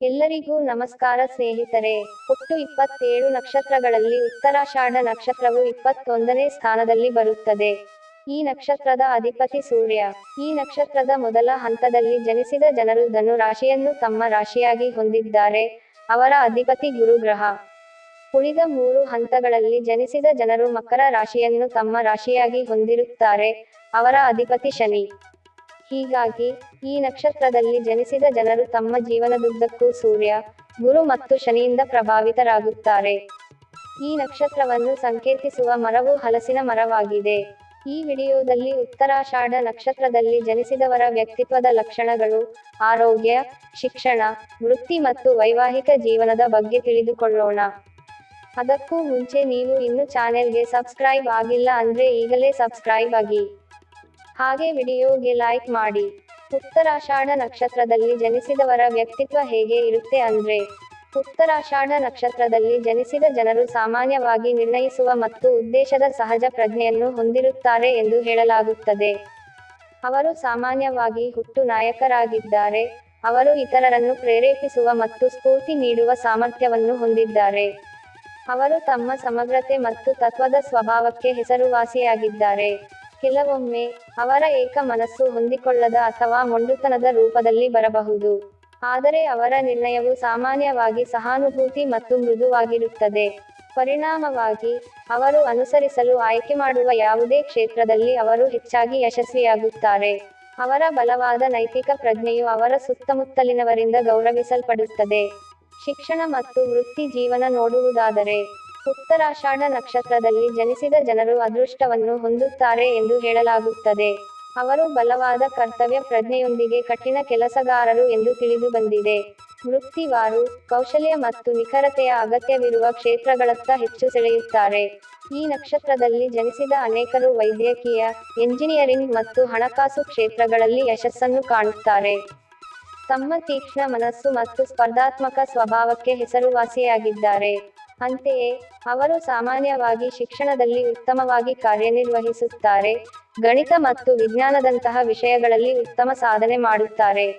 ಎಲ್ಲರಿಗೂ ನಮಸ್ಕಾರ ಸ್ನೇಹಿತರೆ. ಒಟ್ಟು ಇಪ್ಪತ್ತೇಳು ನಕ್ಷತ್ರಗಳಲ್ಲಿ ಉತ್ತರಾಷಾಢ ನಕ್ಷತ್ರವು ಇಪ್ಪತ್ತೊಂದನೇ ಸ್ಥಾನದಲ್ಲಿ ಬರುತ್ತದೆ. ಈ ನಕ್ಷತ್ರದ ಅಧಿಪತಿ ಸೂರ್ಯ. ಈ ನಕ್ಷತ್ರದ ಮೊದಲ ಹಂತದಲ್ಲಿ ಜನಿಸಿದ ಜನರು ಧನು ರಾಶಿಯನ್ನು ತಮ್ಮ ರಾಶಿಯಾಗಿ ಹೊಂದಿದ್ದಾರೆ. ಅವರ ಅಧಿಪತಿ ಗುರು ಗ್ರಹ ಉಳಿದ ಮೂರು ಹಂತಗಳಲ್ಲಿ ಜನಿಸಿದ ಜನರು ಮಕರ ರಾಶಿಯನ್ನು ತಮ್ಮ ರಾಶಿಯಾಗಿ ಹೊಂದಿರುತ್ತಾರೆ. ಅವರ ಅಧಿಪತಿ ಶನಿ. ಹೀಗಾಗಿ ಈ ನಕ್ಷತ್ರದಲ್ಲಿ ಜನಿಸಿದ ಜನರು ತಮ್ಮ ಜೀವನದುದ್ದಕ್ಕೂ ಸೂರ್ಯ, ಗುರು ಮತ್ತು ಶನಿಯಿಂದ ಪ್ರಭಾವಿತರಾಗುತ್ತಾರೆ. ಈ ನಕ್ಷತ್ರವನ್ನು ಸಂಕೇತಿಸುವ ಮರವು ಹಲಸಿನ ಮರವಾಗಿದೆ. ಈ ವಿಡಿಯೋದಲ್ಲಿ ಉತ್ತರಾಷಾಢ ನಕ್ಷತ್ರದಲ್ಲಿ ಜನಿಸಿದವರ ವ್ಯಕ್ತಿತ್ವದ ಲಕ್ಷಣಗಳು, ಆರೋಗ್ಯ, ಶಿಕ್ಷಣ, ವೃತ್ತಿ ಮತ್ತು ವೈವಾಹಿಕ ಜೀವನದ ಬಗ್ಗೆ ತಿಳಿದುಕೊಳ್ಳೋಣ. ಅದಕ್ಕೂ ಮುಂಚೆ ನೀವು ಇನ್ನು ಚಾನೆಲ್ಗೆ ಸಬ್ಸ್ಕ್ರೈಬ್ ಆಗಿಲ್ಲ ಅಂದ್ರೆ ಈಗಲೇ ಸಬ್ಸ್ಕ್ರೈಬ್ ಆಗಿ. ಹಾಗೆ ವಿಡಿಯೋಗೆ ಲೈಕ್ ಮಾಡಿ. ಉತ್ತರಾಷಾಢ ನಕ್ಷತ್ರದಲ್ಲಿ ಜನಿಸಿದವರ ವ್ಯಕ್ತಿತ್ವ ಹೇಗೆ ಇರುತ್ತೆ ಅಂದ್ರೆ, ಉತ್ತರಾಷಾಢ ನಕ್ಷತ್ರದಲ್ಲಿ ಜನಿಸಿದ ಜನರು ಸಾಮಾನ್ಯವಾಗಿ ನಿರ್ಣಯಿಸುವ ಮತ್ತು ಉದ್ದೇಶದ ಸಹಜ ಪ್ರಜ್ಞೆಯನ್ನು ಹೊಂದಿರುತ್ತಾರೆ ಎಂದು ಹೇಳಲಾಗುತ್ತದೆ. ಅವರು ಸಾಮಾನ್ಯವಾಗಿ ಹುಟ್ಟು ನಾಯಕರಾಗಿದ್ದಾರೆ. ಅವರು ಇತರರನ್ನು ಪ್ರೇರೇಪಿಸುವ ಮತ್ತು ಸ್ಫೂರ್ತಿ ನೀಡುವ ಸಾಮರ್ಥ್ಯವನ್ನು ಹೊಂದಿದ್ದಾರೆ. ಅವರು ತಮ್ಮ ಸಮಗ್ರತೆ ಮತ್ತು ತತ್ವದ ಸ್ವಭಾವಕ್ಕೆ ಹೆಸರುವಾಸಿಯಾಗಿದ್ದಾರೆ. ಕೆಲವೊಮ್ಮೆ ಅವರ ಏಕ ಮನಸ್ಸು ಹೊಂದಿಕೊಳ್ಳದ ಅಥವಾ ಮೊಂಡುತನದ ರೂಪದಲ್ಲಿ ಬರಬಹುದು. ಆದರೆ ಅವರ ನಿರ್ಣಯವು ಸಾಮಾನ್ಯವಾಗಿ ಸಹಾನುಭೂತಿ ಮತ್ತು ಮೃದುವಾಗಿರುತ್ತದೆ. ಪರಿಣಾಮವಾಗಿ, ಅವರು ಅನುಸರಿಸಲು ಆಯ್ಕೆ ಮಾಡುವ ಯಾವುದೇ ಕ್ಷೇತ್ರದಲ್ಲಿ ಅವರು ಹೆಚ್ಚಾಗಿ ಯಶಸ್ವಿಯಾಗುತ್ತಾರೆ. ಅವರ ಬಲವಾದ ನೈತಿಕ ಪ್ರಜ್ಞೆಯು ಅವರ ಸುತ್ತಮುತ್ತಲಿನವರಿಂದ ಗೌರವಿಸಲ್ಪಡುತ್ತದೆ. ಶಿಕ್ಷಣ ಮತ್ತು ವೃತ್ತಿ ಜೀವನ ನೋಡುವುದಾದರೆ ಉತ್ತರಾಷಾಢ ನಕ್ಷತ್ರದಲ್ಲಿ ಜನಿಸಿದ ಜನರು ಅದೃಷ್ಟವನ್ನು ಹೊಂದುತ್ತಾರೆ ಎಂದು ಹೇಳಲಾಗುತ್ತದೆ. ಅವರು ಬಲವಾದ ಕರ್ತವ್ಯ ಪ್ರಜ್ಞೆಯೊಂದಿಗೆ ಕಠಿಣ ಕೆಲಸಗಾರರು ಎಂದು ತಿಳಿದುಬಂದಿದೆ ವೃತ್ತಿವಾರು, ಕೌಶಲ್ಯ ಮತ್ತು ನಿಖರತೆಯ ಅಗತ್ಯವಿರುವ ಕ್ಷೇತ್ರಗಳತ್ತ ಹೆಚ್ಚು ಸೆಳೆಯುತ್ತಾರೆ. ಈ ನಕ್ಷತ್ರದಲ್ಲಿ ಜನಿಸಿದ ಅನೇಕರು ವೈದ್ಯಕೀಯ, ಎಂಜಿನಿಯರಿಂಗ್ ಮತ್ತು ಹಣಕಾಸು ಕ್ಷೇತ್ರಗಳಲ್ಲಿ ಯಶಸ್ಸನ್ನು ಕಾಣುತ್ತಾರೆ. ತಮ್ಮ ತೀಕ್ಷ್ಣ ಮನಸ್ಸು ಮತ್ತು ಸ್ಪರ್ಧಾತ್ಮಕ ಸ್ವಭಾವಕ್ಕೆ ಹೆಸರುವಾಸಿಯಾಗಿದ್ದಾರೆ. ಅಂತೆಯೇ ಅವರು ಸಾಮಾನ್ಯವಾಗಿ ಶಿಕ್ಷಣದಲ್ಲಿ ಉತ್ತಮವಾಗಿ ಕಾರ್ಯನಿರ್ವಹಿಸುತ್ತಾರೆ, ಗಣಿತ ಮತ್ತು ವಿಜ್ಞಾನದಂತಹ ವಿಷಯಗಳಲ್ಲಿ ಉತ್ತಮ ಸಾಧನೆ ಮಾಡುತ್ತಾರೆ.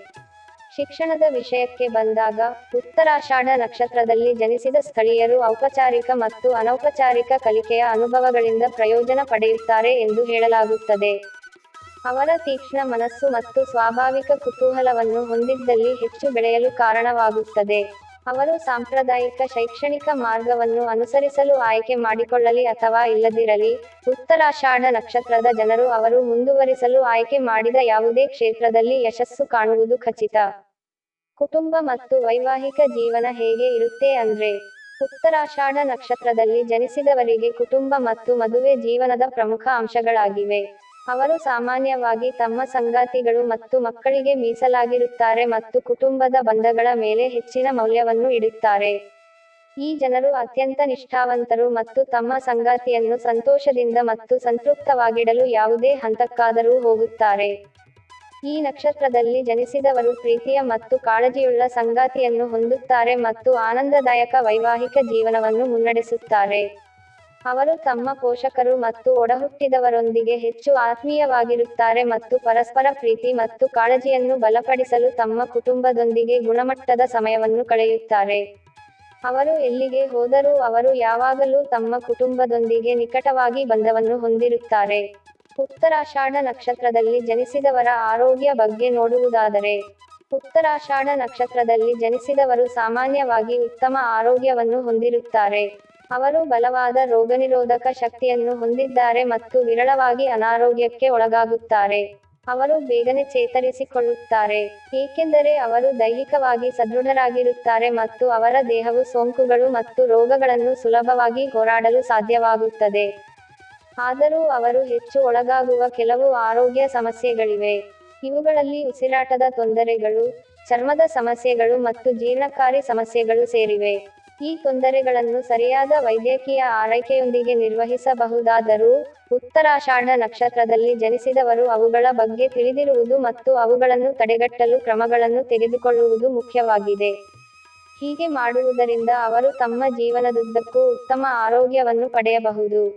ಶಿಕ್ಷಣದ ವಿಷಯಕ್ಕೆ ಬಂದಾಗ ಉತ್ತರಾಷಾಢ ನಕ್ಷತ್ರದಲ್ಲಿ ಜನಿಸಿದ ಸ್ಥಳೀಯರು ಔಪಚಾರಿಕ ಮತ್ತು ಅನೌಪಚಾರಿಕ ಕಲಿಕೆಯ ಅನುಭವಗಳಿಂದ ಪ್ರಯೋಜನ ಪಡೆಯುತ್ತಾರೆ ಎಂದು ಹೇಳಲಾಗುತ್ತದೆ. ಅವರ ತೀಕ್ಷ್ಣ ಮನಸ್ಸು ಮತ್ತು ಸ್ವಾಭಾವಿಕ ಕುತೂಹಲವನ್ನು ಹೊಂದಿದ್ದಲ್ಲಿ ಹೆಚ್ಚು ಬೆಳೆಯಲು ಕಾರಣವಾಗುತ್ತದೆ. ಅವರು ಸಾಂಪ್ರದಾಯಿಕ ಶೈಕ್ಷಣಿಕ ಮಾರ್ಗವನ್ನು ಅನುಸರಿಸಲು ಆಯ್ಕೆ ಮಾಡಿಕೊಳ್ಳಲಿ ಅಥವಾ ಇಲ್ಲದಿರಲಿ, ಉತ್ತರಾಷಾಢ ನಕ್ಷತ್ರದ ಜನರು ಅವರು ಮುಂದುವರಿಸಲು ಆಯ್ಕೆ ಮಾಡಿದ ಯಾವುದೇ ಕ್ಷೇತ್ರದಲ್ಲಿ ಯಶಸ್ಸು ಕಾಣುವುದು ಖಚಿತ. ಕುಟುಂಬ ಮತ್ತು ವೈವಾಹಿಕ ಜೀವನ ಹೇಗೆ ಇರುತ್ತೆ ಅಂದ್ರೆ, ಉತ್ತರಾಷಾಢ ನಕ್ಷತ್ರದಲ್ಲಿ ಜನಿಸಿದವರಿಗೆ ಕುಟುಂಬ ಮತ್ತು ಮದುವೆ ಜೀವನದ ಪ್ರಮುಖ ಅಂಶಗಳಾಗಿವೆ. ಅವರು ಸಾಮಾನ್ಯವಾಗಿ ತಮ್ಮ ಸಂಗಾತಿಗಳು ಮತ್ತು ಮಕ್ಕಳಿಗೆ ಮೀಸಲಾಗಿರುತ್ತಾರೆ ಮತ್ತು ಕುಟುಂಬದ ಬಂಧಗಳ ಮೇಲೆ ಹೆಚ್ಚಿನ ಮೌಲ್ಯವನ್ನು ಇಡುತ್ತಾರೆ. ಈ ಜನರು ಅತ್ಯಂತ ನಿಷ್ಠಾವಂತರು ಮತ್ತು ತಮ್ಮ ಸಂಗಾತಿಯನ್ನು ಸಂತೋಷದಿಂದ ಮತ್ತು ಸಂತೃಪ್ತವಾಗಿಡಲು ಯಾವುದೇ ಹಂತಕ್ಕಾದರೂ ಹೋಗುತ್ತಾರೆ. ಈ ನಕ್ಷತ್ರದಲ್ಲಿ ಜನಿಸಿದವರು ಪ್ರೀತಿಯ ಮತ್ತು ಕಾಳಜಿಯುಳ್ಳ ಸಂಗಾತಿಯನ್ನು ಹೊಂದುತ್ತಾರೆ ಮತ್ತು ಆನಂದದಾಯಕ ವೈವಾಹಿಕ ಜೀವನವನ್ನು ಮುನ್ನಡೆಸುತ್ತಾರೆ. ಅವರು ತಮ್ಮ ಪೋಷಕರು ಮತ್ತು ಒಡಹುಟ್ಟಿದವರೊಂದಿಗೆ ಹೆಚ್ಚು ಆತ್ಮೀಯವಾಗಿರುತ್ತಾರೆ ಮತ್ತು ಪರಸ್ಪರ ಪ್ರೀತಿ ಮತ್ತು ಕಾಳಜಿಯನ್ನು ಬಲಪಡಿಸಲು ತಮ್ಮ ಕುಟುಂಬದೊಂದಿಗೆ ಗುಣಮಟ್ಟದ ಸಮಯವನ್ನು ಕಳೆಯುತ್ತಾರೆ. ಅವರು ಎಲ್ಲಿಗೆ ಹೋದರೂ ಅವರು ಯಾವಾಗಲೂ ತಮ್ಮ ಕುಟುಂಬದೊಂದಿಗೆ ನಿಕಟವಾಗಿ ಬಂಧವನ್ನು ಹೊಂದಿರುತ್ತಾರೆ. ಉತ್ತರಾಷಾಢ ನಕ್ಷತ್ರದಲ್ಲಿ ಜನಿಸಿದವರ ಆರೋಗ್ಯ ಬಗ್ಗೆ ನೋಡುವುದಾದರೆ, ಉತ್ತರಾಷಾಢ ನಕ್ಷತ್ರದಲ್ಲಿ ಜನಿಸಿದವರು ಸಾಮಾನ್ಯವಾಗಿ ಉತ್ತಮ ಆರೋಗ್ಯವನ್ನು ಹೊಂದಿರುತ್ತಾರೆ. ಅವರು ಬಲವಾದ ರೋಗನಿರೋಧಕ ಶಕ್ತಿಯನ್ನು ಹೊಂದಿದ್ದಾರೆ ಮತ್ತು ವಿರಳವಾಗಿ ಅನಾರೋಗ್ಯಕ್ಕೆ ಒಳಗಾಗುತ್ತಾರೆ. ಅವರು ಬೇಗನೆ ಚೇತರಿಸಿಕೊಳ್ಳುತ್ತಾರೆ. ಏಕೆಂದರೆ ಅವರು ದೈಹಿಕವಾಗಿ ಸದೃಢರಾಗಿರುತ್ತಾರೆ ಮತ್ತು ಅವರ ದೇಹವು ಸೋಂಕುಗಳು ಮತ್ತು ರೋಗಗಳನ್ನು ಸುಲಭವಾಗಿ ಹೋರಾಡಲು ಸಾಧ್ಯವಾಗುತ್ತದೆ. ಆದರೂ ಅವರು ಹೆಚ್ಚು ಒಳಗಾಗುವ ಕೆಲವು ಆರೋಗ್ಯ ಸಮಸ್ಯೆಗಳಿವೆ. ಇವುಗಳಲ್ಲಿ ಉಸಿರಾಟದ ತೊಂದರೆಗಳು, ಚರ್ಮದ ಸಮಸ್ಯೆಗಳು ಮತ್ತು ಜೀರ್ಣಕಾರಿ ಸಮಸ್ಯೆಗಳು ಸೇರಿವೆ. ಈ ತೊಂದರೆಗಳನ್ನು ಸರಿಯಾದ ವೈದ್ಯಕೀಯ ಆರೈಕೆಯೊಂದಿಗೆ ನಿರ್ವಹಿಸಬಹುದಾದರೂ, ಉತ್ತರಾಷಾಢ ನಕ್ಷತ್ರದಲ್ಲಿ ಜನಿಸಿದವರು ಅವುಗಳ ಬಗ್ಗೆ ತಿಳಿದಿರುವುದು ಮತ್ತು ಅವುಗಳನ್ನು ತಡೆಗಟ್ಟಲು ಕ್ರಮಗಳನ್ನು ತೆಗೆದುಕೊಳ್ಳುವುದು ಮುಖ್ಯವಾಗಿದೆ. ಹೀಗೆ ಮಾಡುವುದರಿಂದ ಅವರು ತಮ್ಮ ಜೀವನದುದ್ದಕ್ಕೂ ಉತ್ತಮ ಆರೋಗ್ಯವನ್ನು ಪಡೆಯಬಹುದು.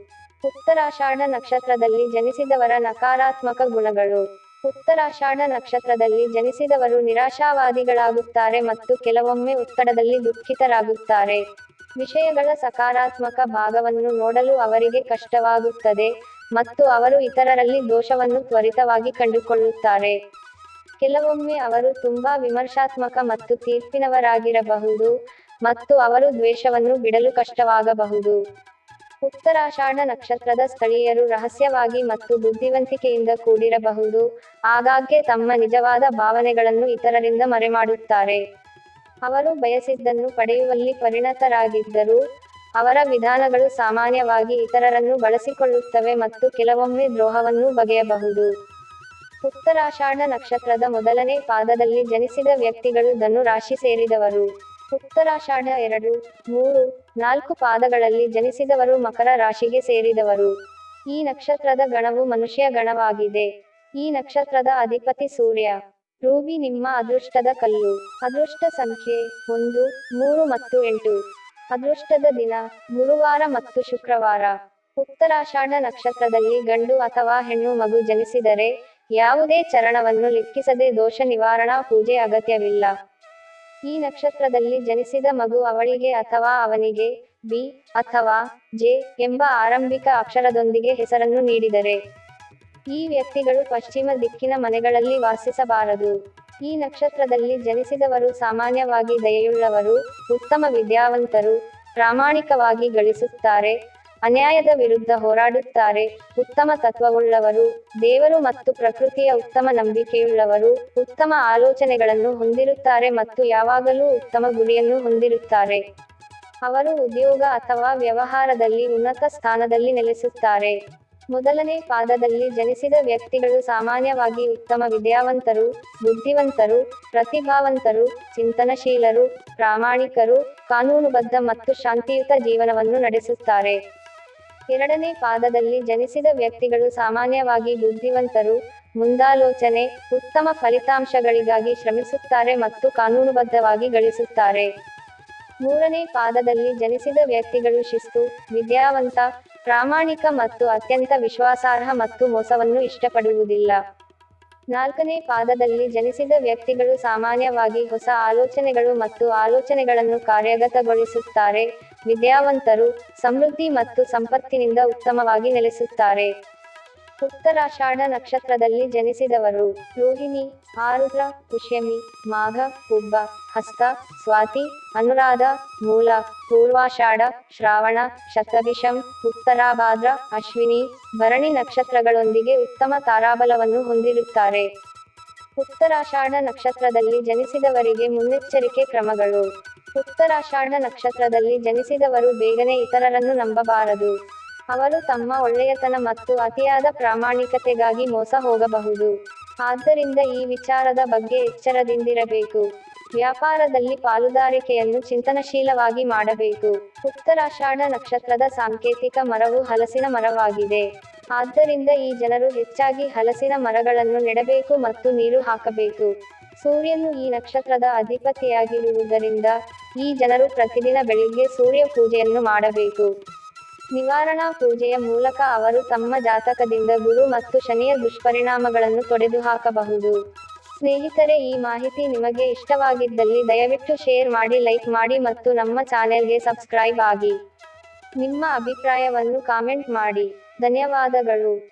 ಉತ್ತರಾಷಾಢ ನಕ್ಷತ್ರದಲ್ಲಿ ಜನಿಸಿದವರ ನಕಾರಾತ್ಮಕ ಗುಣಗಳು. ಉತ್ತರಾಷಾಢ ನಕ್ಷತ್ರದಲ್ಲಿ ಜನಿಸಿದವರು ನಿರಾಶಾವಾದಿಗಳಾಗುತ್ತಾರೆ ಮತ್ತು ಕೆಲವೊಮ್ಮೆ ಉತ್ತಡದಲ್ಲಿ ದುಃಖಿತರಾಗುತ್ತಾರೆ. ವಿಷಯಗಳ ಸಕಾರಾತ್ಮಕ ಭಾಗವನ್ನು ನೋಡಲು ಅವರಿಗೆ ಕಷ್ಟವಾಗುತ್ತದೆ ಮತ್ತು ಅವರು ಇತರರಲ್ಲಿ ದೋಷವನ್ನು ತ್ವರಿತವಾಗಿ ಕಂಡುಕೊಳ್ಳುತ್ತಾರೆ. ಕೆಲವೊಮ್ಮೆ ಅವರು ತುಂಬಾ ವಿಮರ್ಶಾತ್ಮಕ ಮತ್ತು ತೀರ್ಪಿನವರಾಗಿರಬಹುದು ಮತ್ತು ಅವರು ದ್ವೇಷವನ್ನು ಬಿಡಲು ಕಷ್ಟವಾಗಬಹುದು. ಉತ್ತರಾಷಾಢ ನಕ್ಷತ್ರದ ಸ್ಥಳೀಯರು ರಹಸ್ಯವಾಗಿ ಮತ್ತು ಬುದ್ಧಿವಂತಿಕೆಯಿಂದ ಕೂಡಿರಬಹುದು ಆಗಾಗ್ಗೆ ತಮ್ಮ ನಿಜವಾದ ಭಾವನೆಗಳನ್ನು ಇತರರಿಂದ ಮರೆಮಾಡುತ್ತಾರೆ. ಅವರು ಬಯಸಿದ್ದನ್ನು ಪಡೆಯುವಲ್ಲಿ ಪರಿಣತರಾಗಿದ್ದರೂ, ಅವರ ವಿಧಾನಗಳು ಸಾಮಾನ್ಯವಾಗಿ ಇತರರನ್ನು ಬಳಸಿಕೊಳ್ಳುತ್ತವೆ ಮತ್ತು ಕೆಲವೊಮ್ಮೆ ದ್ರೋಹವನ್ನು ಬಗೆಯಬಹುದು. ಉತ್ತರಾಷಾಢ ನಕ್ಷತ್ರದ ಮೊದಲನೇ ಪಾದದಲ್ಲಿ ಜನಿಸಿದ ವ್ಯಕ್ತಿಗಳು ಧನು ರಾಶಿ ಸೇರಿದವರು. ಉತ್ತರಾಷಾಢ ಎರಡು, ಮೂರು, ನಾಲ್ಕು ಪಾದಗಳಲ್ಲಿ ಜನಿಸಿದವರು ಮಕರ ರಾಶಿಗೆ ಸೇರಿದವರು. ಈ ನಕ್ಷತ್ರದ ಗಣವು ಮನುಷ್ಯ ಗಣವಾಗಿದೆ. ಈ ನಕ್ಷತ್ರದ ಅಧಿಪತಿ ಸೂರ್ಯ. ರೂಬಿ ನಿಮ್ಮ ಅದೃಷ್ಟದ ಕಲ್ಲು. ಅದೃಷ್ಟ ಸಂಖ್ಯೆ ಒಂದು, ಮೂರು ಮತ್ತು ಎಂಟು. ಅದೃಷ್ಟದ ದಿನ, ಗುರುವಾರ ಮತ್ತು ಶುಕ್ರವಾರ. ಉತ್ತರಾಷಾಢ ನಕ್ಷತ್ರದಲ್ಲಿ ಗಂಡು ಅಥವಾ ಹೆಣ್ಣು ಮಗು ಜನಿಸಿದರೆ ಯಾವುದೇ ಚರಣವನ್ನು ಲೆಕ್ಕಿಸದೆ ದೋಷ ನಿವಾರಣಾ ಪೂಜೆ ಅಗತ್ಯವಿಲ್ಲ. ಈ ನಕ್ಷತ್ರದಲ್ಲಿ ಜನಿಸಿದ ಮಗು ಅವಳಿಗೆ ಅಥವಾ ಅವನಿಗೆ ಬಿ ಅಥವಾ ಜೆ ಎಂಬ ಆರಂಭಿಕ ಅಕ್ಷರದೊಂದಿಗೆ ಹೆಸರನ್ನು ನೀಡಿದರೆ. ಈ ವ್ಯಕ್ತಿಗಳು ಪಶ್ಚಿಮ ದಿಕ್ಕಿನ ಮನೆಗಳಲ್ಲಿ ವಾಸಿಸಬಾರದು. ಈ ನಕ್ಷತ್ರದಲ್ಲಿ ಜನಿಸಿದವರು ಸಾಮಾನ್ಯವಾಗಿ ದಯೆಯುಳ್ಳವರು, ಉತ್ತಮ ವಿದ್ಯಾವಂತರು, ಪ್ರಾಮಾಣಿಕವಾಗಿ ಗಳಿಸುತ್ತಾರೆ, ಅನ್ಯಾಯದ ವಿರುದ್ಧ ಹೋರಾಡುತ್ತಾರೆ, ಉತ್ತಮ ತತ್ವವುಳ್ಳವರು, ದೇವರು ಮತ್ತು ಪ್ರಕೃತಿಯ ಉತ್ತಮ ನಂಬಿಕೆಯುಳ್ಳವರು, ಉತ್ತಮ ಆಲೋಚನೆಗಳನ್ನು ಹೊಂದಿರುತ್ತಾರೆ ಮತ್ತು ಯಾವಾಗಲೂ ಉತ್ತಮ ಗುರಿಯನ್ನು ಹೊಂದಿರುತ್ತಾರೆ. ಅವರು ಉದ್ಯೋಗ ಅಥವಾ ವ್ಯವಹಾರದಲ್ಲಿ ಉನ್ನತ ಸ್ಥಾನದಲ್ಲಿ ನೆಲೆಸುತ್ತಾರೆ. ಮೊದಲನೇ ಪಾದದಲ್ಲಿ ಜನಿಸಿದ ವ್ಯಕ್ತಿಗಳು ಸಾಮಾನ್ಯವಾಗಿ ಉತ್ತಮ ವಿದ್ಯಾವಂತರು, ಬುದ್ಧಿವಂತರು, ಪ್ರತಿಭಾವಂತರು, ಚಿಂತನಶೀಲರು, ಪ್ರಾಮಾಣಿಕರು, ಕಾನೂನುಬದ್ಧ ಮತ್ತು ಶಾಂತಿಯುತ ಜೀವನವನ್ನು ನಡೆಸುತ್ತಾರೆ. ಎರಡನೇ ಪಾದದಲ್ಲಿ ಜನಿಸಿದ ವ್ಯಕ್ತಿಗಳು ಸಾಮಾನ್ಯವಾಗಿ ಬುದ್ಧಿವಂತರು, ಮುಂದಾಲೋಚನೆ, ಉತ್ತಮ ಫಲಿತಾಂಶಗಳಿಗಾಗಿ ಶ್ರಮಿಸುತ್ತಾರೆ ಮತ್ತು ಕಾನೂನುಬದ್ಧವಾಗಿ ಗಳಿಸುತ್ತಾರೆ. ಮೂರನೇ ಪಾದದಲ್ಲಿ ಜನಿಸಿದ ವ್ಯಕ್ತಿಗಳು ಶಿಸ್ತು, ವಿದ್ಯಾವಂತ ಪ್ರಾಮಾಣಿಕ ಮತ್ತು ಅತ್ಯಂತ ವಿಶ್ವಾಸಾರ್ಹ ಮತ್ತು ಮೋಸವನ್ನು ಇಷ್ಟಪಡುವುದಿಲ್ಲ. ನಾಲ್ಕನೇ ಪಾದದಲ್ಲಿ ಜನಿಸಿದ ವ್ಯಕ್ತಿಗಳು ಸಾಮಾನ್ಯವಾಗಿ ಹೊಸ ಆಲೋಚನೆಗಳು ಮತ್ತು ಆಲೋಚನೆಗಳನ್ನು ಕಾರ್ಯಗತಗೊಳಿಸುತ್ತಾರೆ, ವಿದ್ಯಾವಂತರು ಸಮೃದ್ಧಿ ಮತ್ತು ಸಂಪತ್ತಿನಿಂದ ಉತ್ತಮವಾಗಿ ನೆಲೆಸುತ್ತಾರೆ. ಉತ್ತರಾಷಾಢ ನಕ್ಷತ್ರದಲ್ಲಿ ಜನಿಸಿದವರು ರೋಹಿಣಿ, ಆರುದ್ರ ಪುಷ್ಯಮಿ ಮಾಘ ಕುಬ್ಬ ಹಸ್ತ, ಸ್ವಾತಿ, ಅನುರಾಧ, ಮೂಲ, ಪೂರ್ವಾಷಾಢ, ಶ್ರಾವಣ, ಶತಭಿಷಂ, ಉತ್ತರಾಭಾದ್ರ, ಅಶ್ವಿನಿ ಭರಣಿ ನಕ್ಷತ್ರಗಳೊಂದಿಗೆ ಉತ್ತಮ ತಾರಾಬಲವನ್ನು ಹೊಂದಿರುತ್ತಾರೆ. ಉತ್ತರಾಷಾಢ ನಕ್ಷತ್ರದಲ್ಲಿ ಜನಿಸಿದವರಿಗೆ ಮುನ್ನೆಚ್ಚರಿಕೆ ಕ್ರಮಗಳು. ಉತ್ತರಾಷಾಢ ನಕ್ಷತ್ರದಲ್ಲಿ ಜನಿಸಿದವರು ಬೇಗನೆ ಇತರರನ್ನು ನಂಬಬಾರದು. ಅವರು ತಮ್ಮ ಒಳ್ಳೆಯತನ ಮತ್ತು ಅತಿಯಾದ ಪ್ರಾಮಾಣಿಕತೆಗಾಗಿ ಮೋಸ ಹೋಗಬಹುದು. ಆದ್ದರಿಂದ ಈ ವಿಚಾರದ ಬಗ್ಗೆ ಎಚ್ಚರದಿಂದಿರಬೇಕು. ವ್ಯಾಪಾರದಲ್ಲಿ ಪಾಲುದಾರಿಕೆಯನ್ನು ಚಿಂತನಶೀಲವಾಗಿ ಮಾಡಬೇಕು. ಉತ್ತರಾಷಾಢ ನಕ್ಷತ್ರದ ಸಾಂಕೇತಿಕ ಮರವು ಹಲಸಿನ ಮರವಾಗಿದೆ. ಆದ್ದರಿಂದ ಈ ಜನರು ಹೆಚ್ಚಾಗಿ ಹಲಸಿನ ಮರಗಳನ್ನು ನೆಡಬೇಕು ಮತ್ತು ನೀರು ಹಾಕಬೇಕು. ಸೂರ್ಯನು ಈ ನಕ್ಷತ್ರದ ಅಧಿಪತಿಯಾಗಿರುವುದರಿಂದ ಈ ಜನರು ಪ್ರತಿದಿನ ಬೆಳಿಗ್ಗೆ ಸೂರ್ಯ ಪೂಜೆಯನ್ನು ಮಾಡಬೇಕು. ನಿವಾರಣಾ ಪೂಜೆಯ ಮೂಲಕ ಅವರು ತಮ್ಮ ಜಾತಕದಿಂದ ಗುರು ಮತ್ತು ಶನಿಯ ದುಷ್ಪರಿಣಾಮಗಳನ್ನು ತೊಡೆದುಹಾಕಬಹುದು ಸ್ನೇಹಿತರೆ, ಈ ಮಾಹಿತಿ ನಿಮಗೆ ಇಷ್ಟವಾಗಿದ್ದಲ್ಲಿ ದಯವಿಟ್ಟು ಶೇರ್ ಮಾಡಿ, ಲೈಕ್ ಮಾಡಿ ಮತ್ತು ನಮ್ಮ ಚಾನೆಲ್ಗೆ ಸಬ್ಸ್ಕ್ರೈಬ್ ಆಗಿ. ನಿಮ್ಮ ಅಭಿಪ್ರಾಯವನ್ನು ಕಾಮೆಂಟ್ ಮಾಡಿ. ಧನ್ಯವಾದಗಳು.